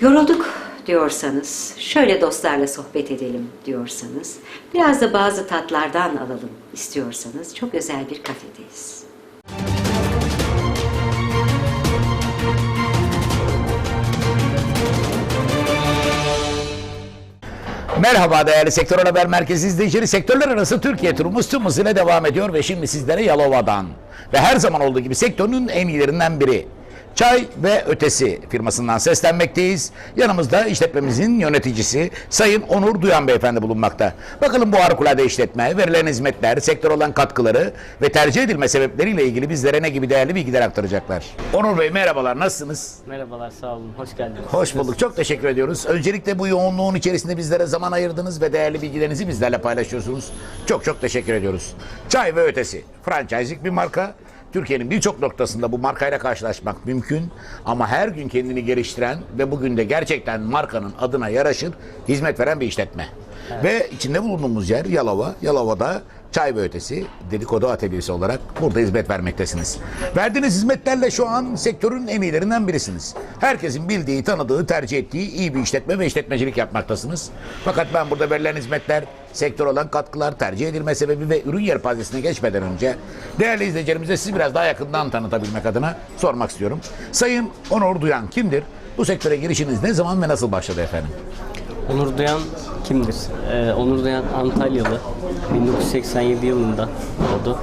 Yorulduk diyorsanız, şöyle dostlarla sohbet edelim diyorsanız, biraz da bazı tatlardan alalım istiyorsanız çok özel bir kafedeyiz. Merhaba değerli Sektör Haber Merkezi izleyicileri. Sektörler arası Türkiye turumuz tüm hızıyla devam ediyor ve şimdi sizlere Yalova'dan ve her zaman olduğu gibi sektörün en iyilerinden biri Çay ve Ötesi firmasından seslenmekteyiz. Yanımızda işletmemizin yöneticisi Sayın Onur Duyan Beyefendi bulunmakta. Bakalım bu harikulade işletme, verilen hizmetler, sektör olan katkıları ve tercih edilme sebepleriyle ilgili bizlere ne gibi değerli bilgiler aktaracaklar. Onur Bey merhabalar, nasılsınız? Merhabalar, sağ olun. Hoş geldiniz. Hoş bulduk. Çok teşekkür ediyoruz. Öncelikle bu yoğunluğun içerisinde bizlere zaman ayırdınız ve değerli bilgilerinizi bizlerle paylaşıyorsunuz. Çok çok teşekkür ediyoruz. Çay ve ötesi. Franchising bir marka. Türkiye'nin birçok noktasında bu markayla karşılaşmak mümkün. Ama her gün kendini geliştiren ve bugün de gerçekten markanın adına yaraşır hizmet veren bir işletme. Ve içinde bulunduğumuz yer Yalova. Yalova'da Çay ve Ötesi dedikodu atölyesi olarak burada hizmet vermektesiniz. Verdiğiniz hizmetlerle şu an sektörün en iyilerinden birisiniz. Herkesin bildiği, tanıdığı, tercih ettiği iyi bir işletme ve işletmecilik yapmaktasınız. Fakat ben burada verilen hizmetler, sektör olan katkılar, tercih edilme sebebi ve ürün yelpazesine geçmeden önce değerli izleyicilerimize sizi biraz daha yakından tanıtabilmek adına sormak istiyorum. Sayın Onur Duyan kimdir? Bu sektöre girişiniz ne zaman ve nasıl başladı efendim? Onur Duyan kimdir? Ee, Onur Duyan Antalyalı. 1987 yılında doğdu.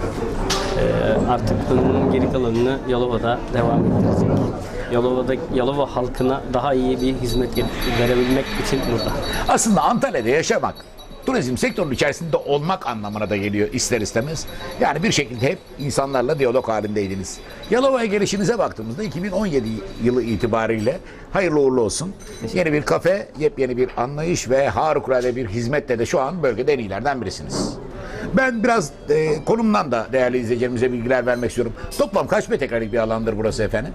Ee, artık ömrünün geri kalanını Yalova'da devam ettirecek. Yalova'da Yalova halkına daha iyi bir hizmet verebilmek için burada. Aslında Antalya'da yaşamak turizm sektörünün içerisinde olmak anlamına da geliyor ister istemez. Yani bir şekilde hep insanlarla diyalog halindeydiniz. Yalova'ya gelişinize baktığımızda 2017 yılı itibariyle hayırlı uğurlu olsun. Yeni bir kafe, yepyeni bir anlayış ve harikulade bir hizmette de şu an bölgede en iyilerden birisiniz. Ben biraz e, konumdan da değerli izleyicilerimize bilgiler vermek istiyorum. Toplam kaç metrekarelik bir alandır burası efendim?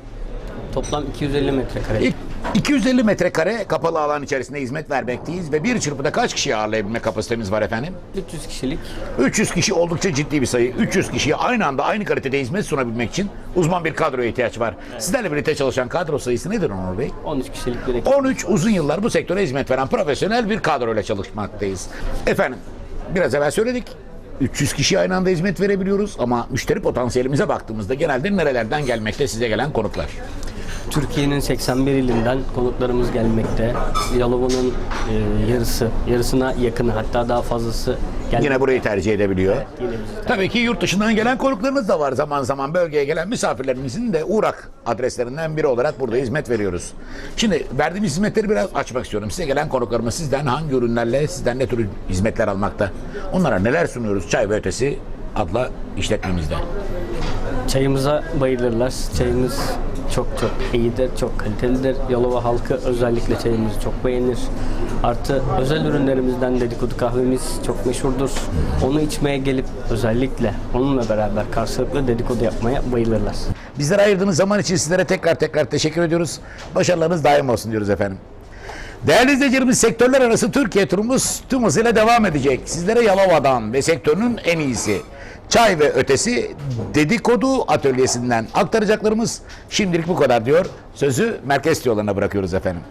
Toplam 250 metrekare. İlk 250 metrekare kapalı alan içerisinde hizmet vermekteyiz ve bir çırpıda kaç kişi ağırlayabilme kapasitemiz var efendim? 300 kişilik 300 kişi oldukça ciddi bir sayı. 300 kişiye aynı anda aynı kalitede hizmet sunabilmek için uzman bir kadroya ihtiyaç var. Sizlerle birlikte çalışan kadro sayısı nedir Onur Bey? 13 kişilik bir ekip. 13 uzun yıllar bu sektöre hizmet veren profesyonel bir kadroyla çalışmaktayız. Efendim biraz evvel söyledik. 300 kişi aynı anda hizmet verebiliyoruz ama müşteri potansiyelimize baktığımızda genelde nerelerden gelmekte size gelen konuklar? Türkiye'nin 81 ilinden konuklarımız gelmekte. Yalova'nın e, yarısı, yarısına yakını hatta daha fazlası gelmekte. Yine burayı tercih edebiliyor. Yine bizi Tabii ki yurt dışından gelen konuklarımız da var. Zaman zaman bölgeye gelen misafirlerimizin de uğrak adreslerinden biri olarak burada hizmet veriyoruz. Şimdi verdiğimiz hizmetleri biraz açmak istiyorum. Size gelen konuklarımız sizden hangi ürünlerle, sizden ne tür hizmetler almakta? Onlara neler sunuyoruz Çay ve Ötesi adla işletmemizde? Çayımıza bayılırlar. Çayımız çok çok iyidir, çok kalitelidir. Yalova halkı özellikle çayımızı çok beğenir. Artı özel ürünlerimizden dedikodu kahvemiz çok meşhurdur. Onu içmeye gelip özellikle onunla beraber karşılıklı dedikodu yapmaya bayılırlar. Bizlere ayırdığınız zaman için sizlere tekrar tekrar teşekkür ediyoruz. Başarılarınız daim olsun diyoruz efendim. Değerli izleyicilerimiz sektörler arası Türkiye turumuz tüm hızıyla devam edecek. Sizlere Yalova'dan ve sektörünün en iyisi çay ve ötesi dedikodu atölyesinden aktaracaklarımız şimdilik bu kadar diyor. Sözü merkez yollarına bırakıyoruz efendim.